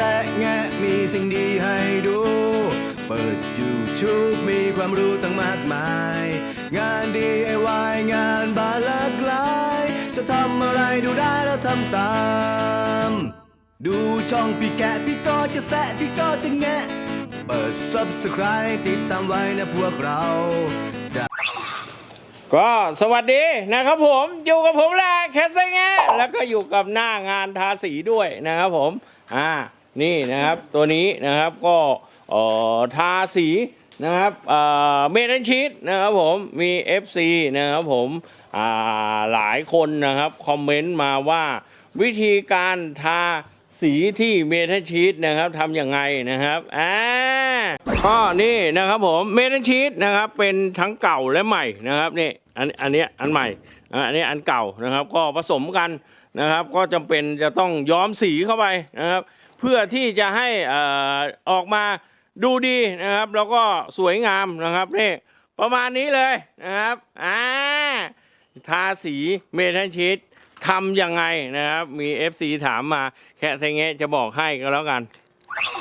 แซะแงะมีสิ่งดีให้ดู เปิด YouTube มีความรู้ตั้งมากมาย งาน DIY งานบานหลากหลาย จะทำอะไรดูได้แล้วทำตาม ดูช่องพี่แกะพี่ก็จะแซะพี่ก็จะแงะ เปิด Subscribe ติดตามไว้นะพวกเรา ก็สวัสดีนะครับผมอยู่กับผมแหละแคสเงแล้วก็อยู่กับหน้างานทาสีด้วยนะครับผม อ่า นี่นะครับตัวนี้นะครับก็ทาสีนะครับเมทัลชีตนะครับผมมี FC นะครับผมหลายคนนะครับคอมเมนต์มาว่าวิธีการทาสีที่เมทัลชีตนะครับทำยังไงนะครับอ่าก็นี่นะครับผมเมทัลชีตนะครับเป็นทั้งเก่าและใหม่นะครับนี่อันอันนี้อันใหม่อันนี้อันเก่านะครับก็ผสมกันนะครับ ก็จำเป็นจะต้องย้อมสีเข้าไปนะครับ เพื่อที่จะให้อ่ออกมาดูดีนะครับ แล้วก็สวยงามนะครับนี่ประมาณนี้เลยนะครับอ่าทาสีเมทัลชีตทำยังไงนะครับ มี FC ถามมาแค่ไซเงะจะบอกให้ก็แล้วกัน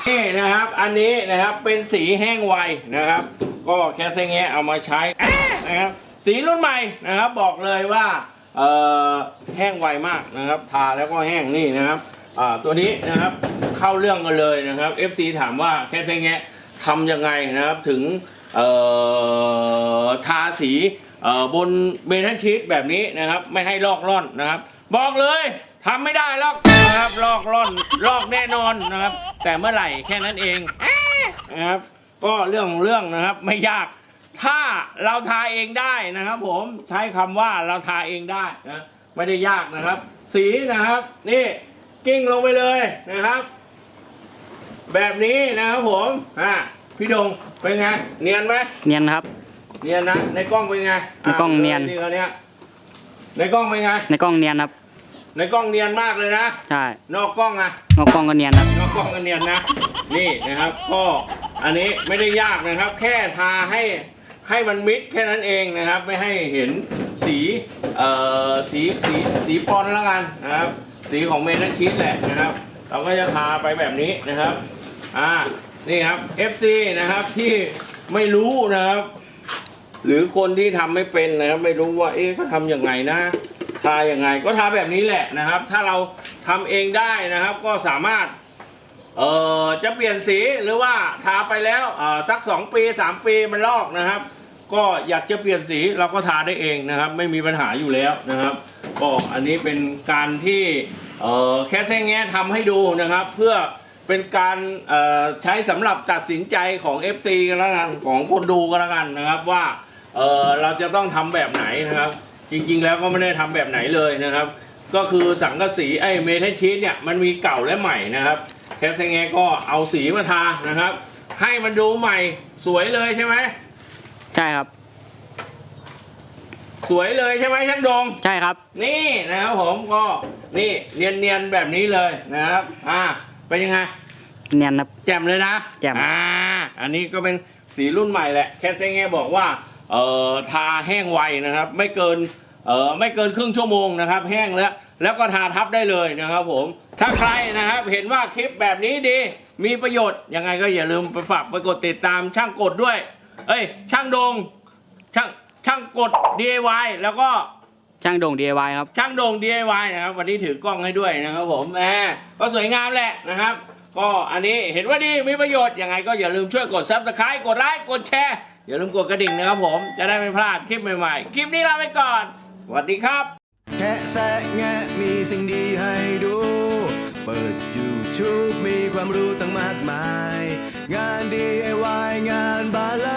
นี่นะครับ อันนี้นะครับเป็นสีแห้งไวนะครับ ก็แค่ไซเงะเอามาใช้นะครับสีรุ่นใหม่นะครับบอกเลยว่าเอ่อแห้งไวมากนะครับ ทาแล้วก็แห้งนี่นะครับ อ่าตัวนี้นะครับเข้าเรื่องกันเลยนะครับ FC ถามว่าแค่ไงะทำยังไงนะครับถึงทาสีบนเมทัลชีตแบบนี้นะครับ ไม่ให้ลอกล่อนนะครับ บอกเลยทำไม่ได้ลอกนะครับลอกล่อนลอกแน่นอนนะครับ แต่เมื่อไหร่แค่นั้นเองนะครับ ก็เรื่องของเรื่องนะครับไม่ยาก ถ้าเราทาเองได้นะครับ ผมใช้คำว่าเราทาเองได้นะไม่ได้ยากนะครับ สีนะครับนี่ กิ้งลงไปเลยนะครับ แบบนี้นะครับผมอะพี่ดงเป็นไงเนียนไหมเนียนครับ เนียนนะในกล้องเป็นไงในกล้องเนียนนี่เขาเนี้ยในกล้องเป็นไงในกล้องเนียนครับ ในกล้องเนียนมากเลยนะใช่นอกกล้องอะนอกกล้องก็เนียนครับนอกกล้องก็เนียนนะ นี่นะครับก็อันนี้ไม่ได้ยากนะครับ แค่ทาให้ให้มันมิดแค่นั้นเองนะครับ ไม่ให้เห็นสีเอ่อสีสีสีปอนด์แล้วกันนะครับ สีของเมทัลชีสแหละนะครับ เราก็จะทาไปแบบนี้นะครับ อ่า นี่ครับ FC นะครับที่ไม่รู้นะครับ หรือคนที่ทำไม่เป็นนะครับ ไม่รู้ว่า เอ๊ะเขาทำยังไงนะ ทายังไง ก็ทาแบบนี้แหละนะครับ ถ้าเราทำเองได้นะครับ ก็สามารถ เอ่อ จะเปลี่ยนสีหรือว่าทาไปแล้ว อ่อสัก 2 ปี 3 ปีมันลอกนะครับ ก็อยากจะเปลี่ยนสีเราก็ทาได้เองนะครับ ไม่มีปัญหาอยู่แล้วนะครับ ก็อันนี้เป็นการที่แค่แซงแง่ทำให้ดูนะครับ เพื่อเป็นการใช้สำหรับตัดสินใจของ FC กันแล้วกันของคนดูกันแล้วกันนะครับว่าเเราจะต้องทำแบบไหนนะครับ จริงๆแล้วก็ไม่ได้ทำแบบไหนเลยนะครับ ก็คือสังกะสีไอเมทัลชีสเนี่ยมันมีเก่าและใหม่นะครับแคสเงก็เอาสีมาทานะครับ ให้มันดูใหม่สวยเลยใช่ไหม ใช่ครับ สวยเลยใช่ไหมช่างดง ใช่ครับ นี่นะครับผมก็นี่เนียนๆแบบนี้เลยนะครับ อ่าเป็นยังไง เนียนครับ แจ่มเลยนะแจ่ม อ่าอันนี้ก็เป็นสีรุ่นใหม่แหละแคสเงบอกว่าเอ่อทาแห้งไวนะครับ ไม่เกินเอ่อไม่เกินครึ่งชั่วโมงนะครับ แห้งแล้ว แล้วก็ทาทับได้เลยนะครับผม ถ้าใครนะครับเห็นว่าคลิปแบบนี้ดี มีประโยชน์ยังไงก็อย่าลืมไปฝากไปกดติดตามช่างกดด้วย เอ้ย ช่างดงช่างช่างกด DIY แล้วก็ช่างโด่ง DIY ครับ ช่างโด่ง DIY นะครับ วันนี้ถือกล้องให้ด้วยนะครับผมแหมก็สวยงามแหละนะครับ ก็อันนี้เห็นว่าดีมีประโยชน์ยังไงก็อย่าลืมช่วยกด Subscribe กดไลค์กดแชร์อย่าลืมกดกระดิ่งนะครับผมจะได้ไม่พลาดคลิปใหม่ๆ คลิปนี้ลาไปก่อนสวัสดีครับ แค่แซะแงะมีสิ่งดีให้ดู เปิด YouTube มีความรู้ตั้งมากมาย งาน DIY งานบานหลาก